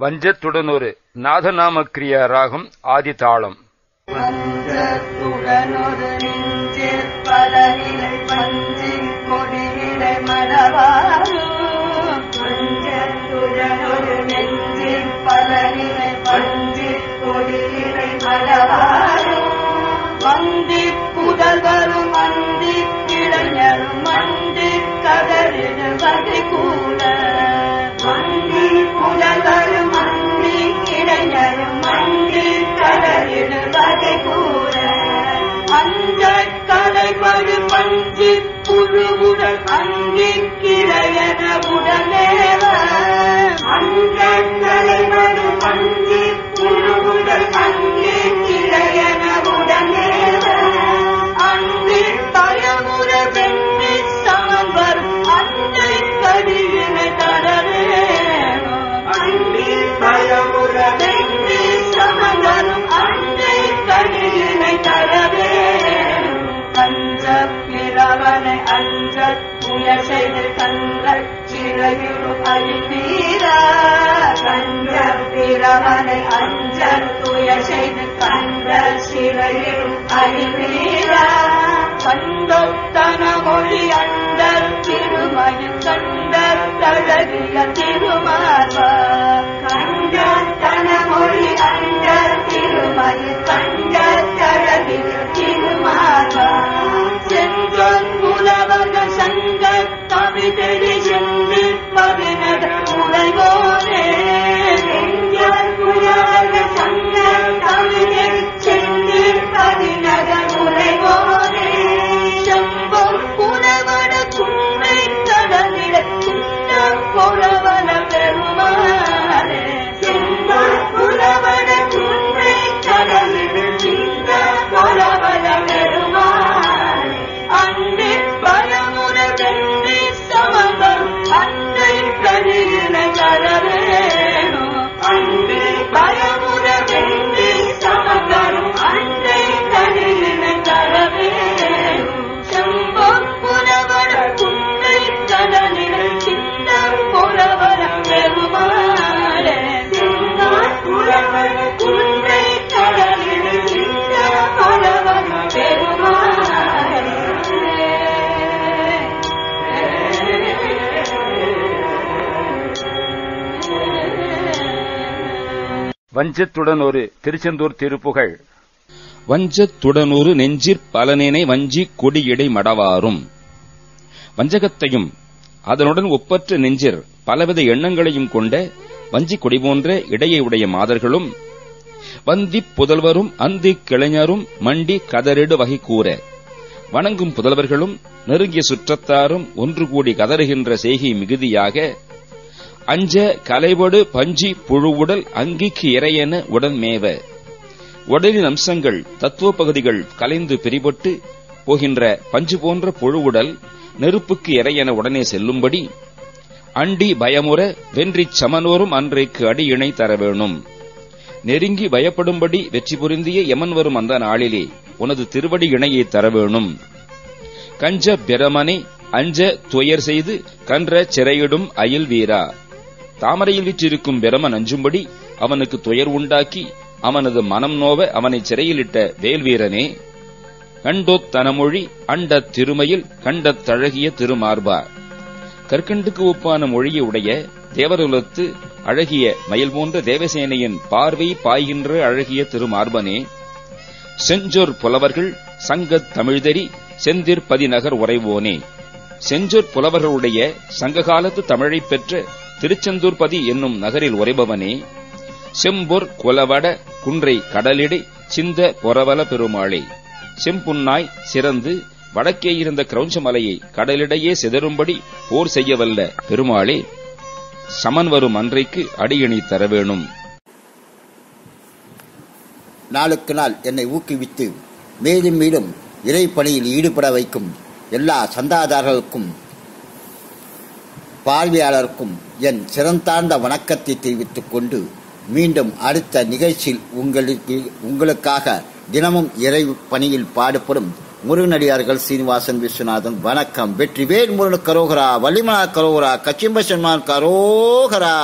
வஞ்சத்துடன் ஒரு நாதநாம கிரியா ராகம் ஆதி தாளம் வஞ்சத்துடன் ஒரு நெஞ்சேற்பல நிலை வஞ்சே கதறிடு வகை கூட மந்தி புதல்வரும் மந்தி கிளைஞரும் மண்டி கதறிடு கூட அந்த கலைபடு பஞ்சி புழுவுடன் அங்கி கிளையன உடனேவ அந்த பிறவனை அஞ்ச புய செய்து கங்கள் சிறையுறு அழிவீர கஞ்ச பிறவனை அஞ்ச துய செய்து கங்கள் சிறையுறு அழிவீர கண்டொத்தன மொழி under Thirumayam Kandar தழகிய திருமார்வா Kaderine karar வஞ்சத்துடன் ஒரு திருச்செந்தூர் திருப்புகழ். வஞ்சத்துடனொரு நெஞ்சிற் பலனினை வஞ்சி கொடியிடை மடவாரும் வஞ்சகத்தையும் அதனுடன் ஒப்பற்ற நெஞ்சிற் பலவித எண்ணங்களையும் கொண்ட வஞ்சி கொடி போன்ற இடையை உடைய மாதர்களும் வந்தி புதல்வரும் அந்தி கிளைஞரும் மண்டி கதறிடு வகை கூற வணங்கும் புதல்வர்களும் நெருங்கிய சுற்றத்தாரும் ஒன்று கூடி கதறுகின்ற செய்கை மிகுதியாக அஞ்ச கலைவடு பஞ்சி புழுவுடல் அங்கிக்கு இறையென உடன் மேவ. உடலின் அம்சங்கள் தத்துவ பகுதிகள் கலைந்து பிரிபட்டு போகின்ற பஞ்சு போன்ற புழுவுடல் நெருப்புக்கு இறையென உடனே செல்லும்படி அண்டி பயமுற வென்றிச் சமனோரும் அன்றைக்கு அடி இணை தர வேணும். நெருங்கி பயப்படும்படி வெற்றி புரிந்திய யமன் வரும் அந்த நாளிலே உனது திருவடி இணையை தர வேணும். கஞ்ச பிரமனை அஞ்ச துயர் செய்து கன்ற சிறையிடும் அயில் வீரா. தாமரையில் விற்றிருக்கும் பிரமன் அஞ்சும்படி அவனுக்கு துயர் உண்டாக்கி அவனது மனம் நோவ அவனை சிறையிலிட்ட வேல்வீரனே கண்டோத் தனமொழி அண்டத் திருமையில் கண்ட தழகிய திருமார்பா கற்கண்டுக்கு ஒப்பான மொழியை உடைய தேவருலத்து அழகிய மயில் போன்ற தேவசேனையின் பார்வை பாய்கின்ற அழகிய திருமார்பனே செஞ்சொர் புலவர்கள் சங்கத் தமிழ்தறி செந்திர் பதிநகர் உறைவோனே. செஞ்சொற் புலவர்களுடைய சங்ககாலத்து தமிழைப் பெற்ற திருச்செந்தூர்பதி என்னும் நகரில் உறைபவனே செம்பொர் குலவட குன்றை கடலிடை சிந்த பொறவல பெருமாளே செம்புன்னாய் சிறந்து வடக்கே இருந்த கிரௌஞ்ச மலையை கடலிடையே சிதறும்படி போர் செய்யவல்ல பெருமாளே சமன் வரும் அன்றைக்கு அடியணி தர வேணும் நாளுக்கு நாள் என்னை ஊக்குவித்து மேலும் மேலும் இறை பணியில் ஈடுபட வைக்கும் எல்லா சந்தாதாரர்களுக்கும் பார்வையாளருக்கும் என் சிறந்தார்ந்த வணக்கத்தை தெரிவித்துக் கொண்டு மீண்டும் அடுத்த நிகழ்ச்சியில் உங்களுக்கு உங்களுக்காக தினமும் இறை பணியில் பாடுபடும் முருகனடியார்கள் சீனிவாசன் விஸ்வநாதன். வணக்கம். வெற்றிவேல் முருகன் கரோகரா வள்ளிமலா கரோகரா கச்சிம்ப கரோகரா.